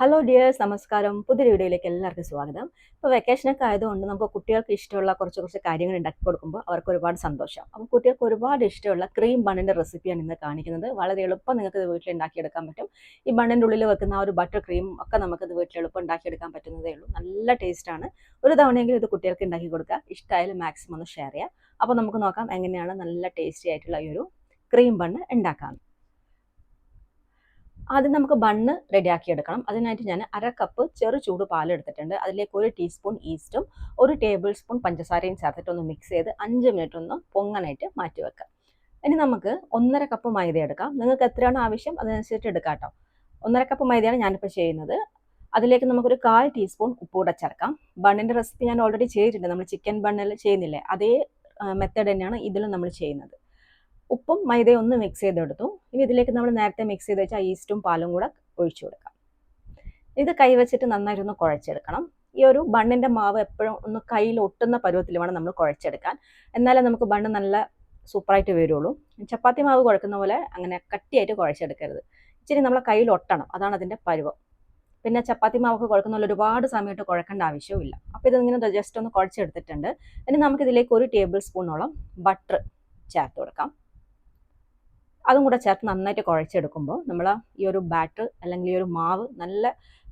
Hello dears നമസ്കാരം. പുതിയ വീഡിയോയിലേക്ക് എല്ലാവർക്കും സ്വാഗതം. ഇപ്പോൾ വെക്കേഷനൊക്കെ ആയതുകൊണ്ട് നമുക്ക് കുട്ടികൾക്ക് ഇഷ്ടമുള്ള കുറച്ച് കുറച്ച് കാര്യങ്ങൾ ഉണ്ടാക്കി കൊടുക്കുമ്പോൾ അവർക്ക് ഒരുപാട് സന്തോഷം. അപ്പോൾ കുട്ടികൾക്ക് ഒരുപാട് ഇഷ്ടമുള്ള ക്രീം ബണ്ണിന്റെ റെസിപ്പിയാണ് ഇന്ന് കാണിക്കുന്നത്. വളരെ എളുപ്പം നിങ്ങൾക്ക് ഇത് വീട്ടിൽ ഉണ്ടാക്കിയെടുക്കാൻ പറ്റും. ഈ ബണ്ണിന്റെ ഉള്ളിൽ വെക്കുന്ന ആ ഒരു ബട്ടർ ക്രീം ഒക്കെ നമുക്കിത് വീട്ടിൽ എളുപ്പം ഉണ്ടാക്കിയെടുക്കാൻ പറ്റുന്നതേ ഉള്ളൂ. നല്ല ടേസ്റ്റാണ് ഒരു തവണയെങ്കിലും ഇത് കുട്ടികൾക്ക് ഉണ്ടാക്കി കൊടുക്കുക. ഇഷ്ടമായാലും മാക്സിമം ഒന്ന് ഷെയർ ചെയ്യുക. അപ്പോൾ നമുക്ക് നോക്കാം എങ്ങനെയാണ് നല്ല ടേസ്റ്റി ആയിട്ടുള്ള ഈ ഒരു ക്രീം ബണ്ണ് ഉണ്ടാക്കാം ആദ്യം നമുക്ക് ബണ്ണ് റെഡിയാക്കി എടുക്കണം അതിനായിട്ട് ഞാൻ അര കപ്പ് ചെറു ചൂട് പാൽ എടുത്തിട്ടുണ്ട്. അതിലേക്ക് ഒരു ടീസ്പൂൺ ഈസ്റ്റും ഒരു ടേബിൾ സ്പൂൺ പഞ്ചസാരയും ചേർത്തിട്ട് ഒന്ന് മിക്സ് ചെയ്ത് അഞ്ച് മിനിറ്റ് ഒന്ന് പൊങ്ങാനായിട്ട് മാറ്റി വെക്കാം. ഇനി നമുക്ക് ഒന്നര കപ്പ് മൈദ എടുക്കാം. നിങ്ങൾക്ക് എത്രയാണ് ആവശ്യം അതനുസരിച്ച് എടുക്കാം കേട്ടോ ഒന്നര കപ്പ് മൈദയാണ് ഞാനിപ്പോൾ ചെയ്യുന്നത്. അതിലേക്ക് നമുക്കൊരു കാൽ ടീസ്പൂൺ ഉപ്പ് കൂടെ ചേർക്കാം ബണ്ണിന്റെ റെസിപ്പി ഞാൻ ഓൾറെഡി ചെയ്തിട്ടുണ്ട്. നമ്മൾ ചിക്കൻ ബണ്ണിൽ ചെയ്യുന്നില്ലേ? അതേ മെത്തേഡ് തന്നെയാണ് ഇതിലും നമ്മൾ ചെയ്യുന്നത്. ഉപ്പും മൈദയും ഒന്ന് മിക്സ് ചെയ്തെടുത്തു. ഇനി ഇതിലേക്ക് നമ്മൾ നേരത്തെ മിക്സ് ചെയ്ത് വെച്ചാൽ ഈസ്റ്റും പാലും കൂടെ ഒഴിച്ചു കൊടുക്കാം. ഇത് കൈവച്ചിട്ട് നന്നായിട്ടൊന്ന് കുഴച്ചെടുക്കണം. ഈ ഒരു ബണ്ണിന്റെ മാവ് എപ്പോഴും ഒന്ന് കയ്യിൽ ഒട്ടുന്ന പരുവത്തിൽ വേണം നമ്മൾ കുഴച്ചെടുക്കാൻ. എന്നാലേ നമുക്ക് ബണ്ണ് നല്ല സൂപ്പറായിട്ട് വരുള്ളൂ. ചപ്പാത്തി മാവ് കുഴക്കുന്ന പോലെ അങ്ങനെ കട്ടിയായിട്ട് കുഴച്ചെടുക്കരുത്. ഇച്ചിരി നമ്മളെ കയ്യിൽ ഒട്ടണം. അതാണ് അതിന്റെ പരുവം. പിന്നെ ചപ്പാത്തി മാവൊക്കെ കുഴക്കുന്ന പോലെ ഒരുപാട് സമയത്ത് കുഴക്കേണ്ട ആവശ്യമില്ല അപ്പോൾ ഇതിങ്ങനെ ജസ്റ്റ് ഒന്ന് കുഴച്ചെടുത്തിട്ടുണ്ട്. ഇനി നമുക്കിതിലേക്ക് ഒരു ടേബിൾ സ്പൂണോളം ബട്ടർ ചേർത്ത് കൊടുക്കാം. അതും കൂടെ ചേർത്ത് നന്നായിട്ട് കുഴച്ചെടുക്കുമ്പോൾ നമ്മൾ ഈ ഒരു ബാറ്റർ അല്ലെങ്കിൽ ഈ ഒരു മാവ് നല്ല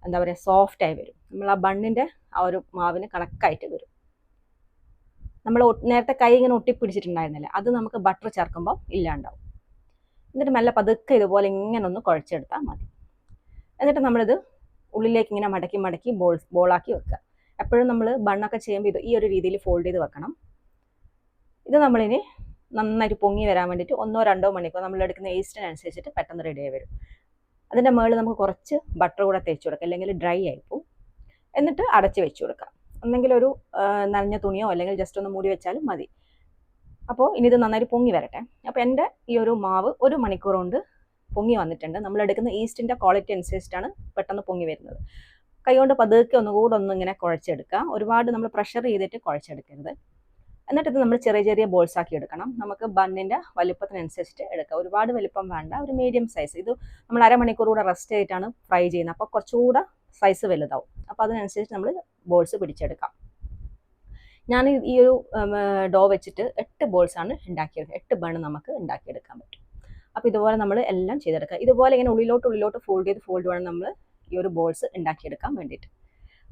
എന്താ പറയുക സോഫ്റ്റ് ആയി വരും. നമ്മൾ ആ ബണ്ണിന്റെ ആ ഒരു മാവിന് കണക്കായിട്ട് വരും. നമ്മൾ നേരത്തെ കൈ ഇങ്ങനെ ഒട്ടിപ്പിടിച്ചിട്ടുണ്ടായിരുന്നില്ല അത് നമുക്ക് ബട്ടർ ചേർക്കുമ്പോൾ ഇല്ലാണ്ടാവും. എന്നിട്ട് നല്ല പതുക്കെ ഇതുപോലെ ഇങ്ങനെ ഒന്ന് കുഴച്ചെടുത്താൽ മതി. എന്നിട്ട് നമ്മളിത് ഉള്ളിലേക്ക് ഇങ്ങനെ മടക്കി മടക്കി ബോൾ ബോളാക്കി വെക്കുക. എപ്പോഴും നമ്മൾ ബണ്ണൊക്കെ ചെയ്യുമ്പോൾ ഇത് ഈ ഒരു രീതിയിൽ ഫോൾഡ് ചെയ്ത് വെക്കണം. ഇത് നമ്മളിനി നന്നായിട്ട് പൊങ്ങി വരാൻ വേണ്ടിയിട്ട് ഒന്നോ രണ്ടോ മണിക്കൂർ നമ്മൾ എടുക്കുന്ന ഈസ്റ്റിനനുസരിച്ചിട്ട് പെട്ടെന്ന് റെഡി ആയി വരും. അതിന്റെ മുകളിൽ നമുക്ക് കുറച്ച് ബട്ടർ കൂടെ തേച്ച് കൊടുക്കാം. അല്ലെങ്കിൽ ഡ്രൈ ആയിപ്പോവും എന്നിട്ട് അടച്ച് വെച്ച് കൊടുക്കാം. ഒന്നെങ്കിൽ ഒരു നനഞ്ഞ തുണിയോ അല്ലെങ്കിൽ ജസ്റ്റ് ഒന്ന് മൂടി വെച്ചാലും മതി. അപ്പോൾ ഇനി ഇത് നന്നായിട്ട് പൊങ്ങി വരട്ടെ. അപ്പോൾ എന്റെ ഈ ഒരു മാവ് ഒരു മണിക്കൂർ കൊണ്ട് പൊങ്ങി വന്നിട്ടുണ്ട്. നമ്മൾ എടുക്കുന്ന ഈസ്റ്റിന്റെ ക്വാളിറ്റി അനുസരിച്ചിട്ടാണ് പെട്ടെന്ന് പൊങ്ങി വരുന്നത്. കൈകൊണ്ട് പതുക്കെ ഒന്നുകൂടെ ഒന്നിങ്ങനെ കുഴച്ചെടുക്കുക. ഒരുപാട് നമ്മൾ പ്രഷർ ചെയ്തിട്ട് കുഴച്ചെടുക്കരുത്. എന്നിട്ട് ഇത് നമ്മൾ ചെറിയ ചെറിയ ബോൾസ് ആക്കി എടുക്കണം. നമുക്ക് ബണ്ണിന്റെ വലുപ്പത്തിനനുസരിച്ചിട്ട് എടുക്കാം. ഒരുപാട് വലുപ്പം വേണ്ട ഒരു മീഡിയം സൈസ് ഇത് നമ്മൾ അരമണിക്കൂർ കൂടെ റെസ്റ്റ് ചെയ്തിട്ടാണ് ഫ്രൈ ചെയ്യുന്നത്. അപ്പോൾ കുറച്ചുകൂടെ സൈസ് വലുതാവും. അപ്പോൾ അതിനനുസരിച്ച് നമ്മൾ ബോൾസ് പിടിച്ചെടുക്കാം. ഞാൻ ഈ ഒരു ഡോ വെച്ചിട്ട് എട്ട് ബോൾസ് ആണ് ഉണ്ടാക്കിയത് എട്ട് ബണ്ണ് നമുക്ക് ഉണ്ടാക്കിയെടുക്കാൻ പറ്റും. അപ്പോൾ ഇതുപോലെ നമ്മൾ എല്ലാം ചെയ്തെടുക്കുക ഇതുപോലെ ഇങ്ങനെ ഉള്ളിലോട്ട് ഉള്ളിലോട്ട് ഫോൾഡ് ചെയ്ത് ഫോൾഡ് വേണം നമ്മൾ ഈ ഒരു ബോൾസ് ഉണ്ടാക്കിയെടുക്കാൻ വേണ്ടിയിട്ട്.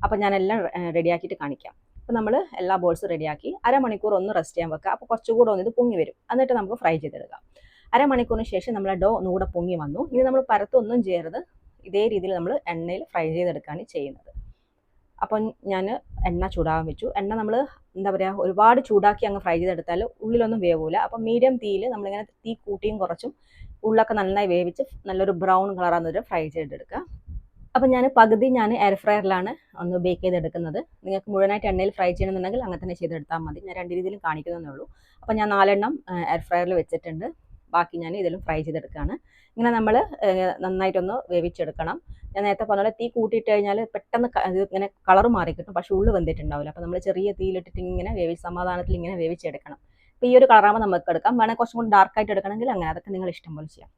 അപ്പോൾ എല്ലാം റെഡിയാക്കിയിട്ട് കാണിക്കാം. അപ്പോൾ നമ്മൾ എല്ലാ ബോൾസും റെഡിയാക്കി അരമണിക്കൂർ ഒന്ന് റെസ്റ്റ് ചെയ്യാൻ വെക്കുക. അപ്പോൾ കുറച്ചുകൂടെ ഒന്ന് ഇത് പൊങ്ങി വരും. എന്നിട്ട് നമുക്ക് ഫ്രൈ ചെയ്തെടുക്കാം. അരമണിക്കൂറിന് ശേഷം നമ്മൾ ഡോ ഒന്നുകൂടെ പൊങ്ങി വന്നു. ഇനി നമ്മൾ പരത്തൊന്നും ചെയ്യരുത്. ഇതേ രീതിയിൽ നമ്മൾ എണ്ണയിൽ ഫ്രൈ ചെയ്തെടുക്കുകയാണ് ചെയ്യുന്നത്. അപ്പം ഞാൻ എണ്ണ ചൂടാകാൻ വെച്ചു. എണ്ണ നമ്മൾ എന്താ പറയുക ഒരുപാട് ചൂടാക്കി അങ്ങ് ഫ്രൈ ചെയ്തെടുത്താൽ ഉള്ളിലൊന്നും വേവില്ല അപ്പം മീഡിയം തീയിൽ നമ്മളിങ്ങനെ തീ കൂട്ടിയും കുറച്ചും ഉള്ളൊക്കെ നന്നായി വേവിച്ച് നല്ലൊരു ബ്രൗൺ കളറാകുന്നൊരു ഫ്രൈ ചെയ്തെടുക്കുക. അപ്പം ഞാൻ പകുതി ഞാൻ എയർ ഫ്രയറിലാണ് ഒന്ന് ബേക്ക് ചെയ്തെടുക്കുന്നത്. നിങ്ങൾക്ക് മുഴുവനായിട്ട് എണ്ണയിൽ ഫ്രൈ ചെയ്യണമെന്നുണ്ടെങ്കിൽ അങ്ങനെ തന്നെ ചെയ്തെടുത്താൽ മതി. ഞാൻ രണ്ട് രീതിയിലും കാണിക്കുന്നതേ ഉള്ളൂ അപ്പം ഞാൻ നാലെണ്ണം എയർ ഫ്രയറിൽ വെച്ചിട്ടുണ്ട്. ബാക്കി ഞാൻ ഇതിലും ഫ്രൈ ചെയ്തെടുക്കുകയാണ്. ഇങ്ങനെ നമ്മൾ നന്നായിട്ടൊന്ന് വേവിച്ചെടുക്കണം. ഞാൻ നേരത്തെ പറഞ്ഞ തീ കൂട്ടിയിട്ട് കഴിഞ്ഞാൽ പെട്ടെന്ന് ഇങ്ങനെ കളർ മാറി കിട്ടും. പക്ഷേ ഉള്ളു വെന്തിട്ടുണ്ടാവില്ല. അപ്പോൾ നമ്മൾ ചെറിയ തീയിലിട്ടിട്ട് ഇങ്ങനെ വേവി സമാധാനത്തിൽ ഇങ്ങനെ വേവിച്ചെടുക്കണം. അപ്പോൾ ഈ ഒരു കളറാകുമ്പോൾ നമുക്ക് എടുക്കാം. വേണമെങ്കിൽ കുറച്ചും കൂടി ഡാർക്കായിട്ട് എടുക്കണമെങ്കിൽ അങ്ങനെ അതൊക്കെ നിങ്ങൾ ഇഷ്ടം പോലെ ചെയ്യാം.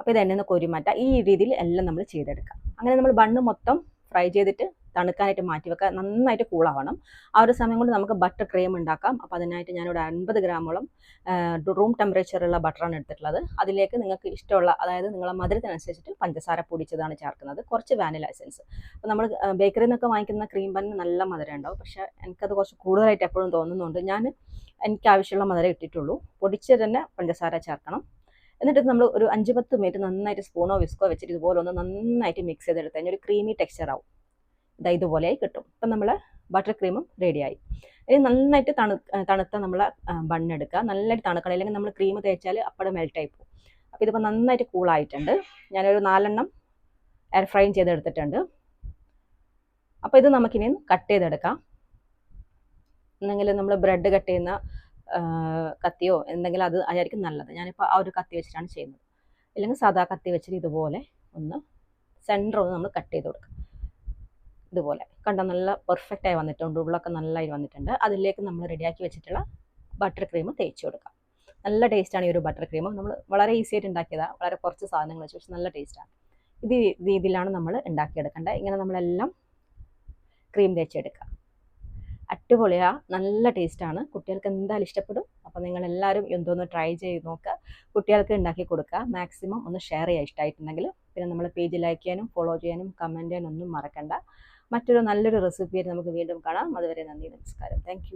അപ്പോൾ ഇത് എണ്ണ ഒന്ന് കൊരുമാറ്റ. ഈ രീതിയിൽ എല്ലാം നമ്മൾ ചെയ്തെടുക്കാം. അങ്ങനെ നമ്മൾ ബണ്ണ് മൊത്തം ഫ്രൈ ചെയ്തിട്ട് തണുക്കാനായിട്ട് മാറ്റി വെക്കുക നന്നായിട്ട് കൂളാവണം ആ ഒരു സമയം കൊണ്ട് നമുക്ക് ബട്ടർ ക്രീം ഉണ്ടാക്കാം. അപ്പോൾ അതിനായിട്ട് ഞാനിവിടെ അൻപത് ഗ്രാമോളം റൂം ടെമ്പറേച്ചറുള്ള ബട്ടറാണ് എടുത്തിട്ടുള്ളത്. അതിലേക്ക് നിങ്ങൾക്ക് ഇഷ്ടമുള്ള അതായത് നിങ്ങളെ മധുരത്തിനനുസരിച്ചിട്ട് പഞ്ചസാര പൊടിച്ചതാണ് ചേർക്കുന്നത്. കുറച്ച് വാനില എസൻസ് അപ്പോൾ നമ്മൾ ബേക്കറിയിൽ നിന്നൊക്കെ വാങ്ങിക്കുന്ന ക്രീം പന്നിന് നല്ല മധുരം ഉണ്ടാവും. പക്ഷേ എനിക്കത് കുറച്ച് കൂടുതലായിട്ട് എപ്പോഴും തോന്നുന്നുണ്ട്. ഞാൻ എനിക്ക് ആവശ്യമുള്ള മധുരം ഇട്ടിട്ടുള്ളൂ. പൊടിച്ച് തന്നെ പഞ്ചസാര ചേർക്കണം. എന്നിട്ട് നമ്മൾ ഒരു അഞ്ച് പത്ത് മിനിറ്റ് നന്നായിട്ട് സ്പൂണോ വിസ്കോ വെച്ചിട്ട് ഇതുപോലെ ഒന്ന് നന്നായിട്ട് മിക്സ് ചെയ്തെടുത്ത് കഴിഞ്ഞാൽ ഒരു ക്രീമി ടെക്സ്ചർ ആവും. ഇതാ ഇതുപോലെയായി കിട്ടും. അപ്പം നമ്മൾ ബട്ടർ ക്രീമും റെഡിയായി ഇനി നന്നായിട്ട് തണു തണുത്ത നമ്മൾ ബണ്ണെടുക്കുക നല്ലതായിട്ട് തണുക്കണം. അല്ലെങ്കിൽ നമ്മൾ ക്രീം തേച്ചാൽ അപ്പടെ മെൽട്ടായി പോകും. അപ്പോൾ ഇതിപ്പോൾ നന്നായിട്ട് കൂളായിട്ടുണ്ട് ഞാനൊരു നാലെണ്ണം എയർ ഫ്രൈ ചെയ്തെടുത്തിട്ടുണ്ട്. അപ്പോൾ ഇത് നമുക്കിനി കട്ട് ചെയ്തെടുക്കാം. എന്നെങ്കിൽ നമ്മൾ ബ്രെഡ് കട്ട് ചെയ്യുന്ന കത്തിയോ എന്തെങ്കിലും അത് ആയിരിക്കും നല്ലത്. ഞാനിപ്പോൾ ആ ഒരു കത്തി വെച്ചിട്ടാണ് ചെയ്യുന്നത്. അല്ലെങ്കിൽ സാധാ കത്തി വെച്ചിട്ട് ഇതുപോലെ ഒന്ന് സെന്റർ ഒന്ന് നമ്മൾ കട്ട് ചെയ്ത് കൊടുക്കുക ഇതുപോലെ. കണ്ട നല്ല പെർഫെക്റ്റ് ആയി വന്നിട്ടുണ്ട്. ഉള്ളൊക്കെ നല്ലതായി വന്നിട്ടുണ്ട്. അതിലേക്ക് നമ്മൾ റെഡിയാക്കി വെച്ചിട്ടുള്ള ബട്ടർ ക്രീം തേച്ച് കൊടുക്കാം. നല്ല ടേസ്റ്റാണ് ഈ ഒരു ബട്ടർ ക്രീം നമ്മൾ വളരെ ഈസി ആയിട്ട് ഉണ്ടാക്കിയതാണ് വളരെ കുറച്ച് സാധനങ്ങൾ വെച്ച്. നല്ല ടേസ്റ്റാണ് ഇത് രീതിയിലാണ് നമ്മൾ ഉണ്ടാക്കിയെടുക്കേണ്ടത്. ഇങ്ങനെ നമ്മളെല്ലാം ക്രീം തേച്ചെടുക്കുക അടിപൊളിയാ നല്ല ടേസ്റ്റാണ്. കുട്ടികൾക്ക് എന്തായാലും ഇഷ്ടപ്പെടും. അപ്പോൾ നിങ്ങൾ എല്ലാവരും എന്തോന്ന് ട്രൈ ചെയ്ത് നോക്കുക കുട്ടികൾക്ക് ഉണ്ടാക്കി കൊടുക്കുക മാക്സിമം ഒന്ന് ഷെയർ ചെയ്യുക ഇഷ്ടമായിട്ടുണ്ടെങ്കിൽ പിന്നെ നമ്മൾ പേജ് ലൈക്ക് ചെയ്യാനും ഫോളോ ചെയ്യാനും കമന്റ് ചെയ്യാനും ഒന്നും മറക്കണ്ട. മറ്റൊരു നല്ലൊരു റെസിപ്പിയായിട്ട് നമുക്ക് വീണ്ടും കാണാം. അതുവരെ നന്ദി നമസ്കാരം. താങ്ക്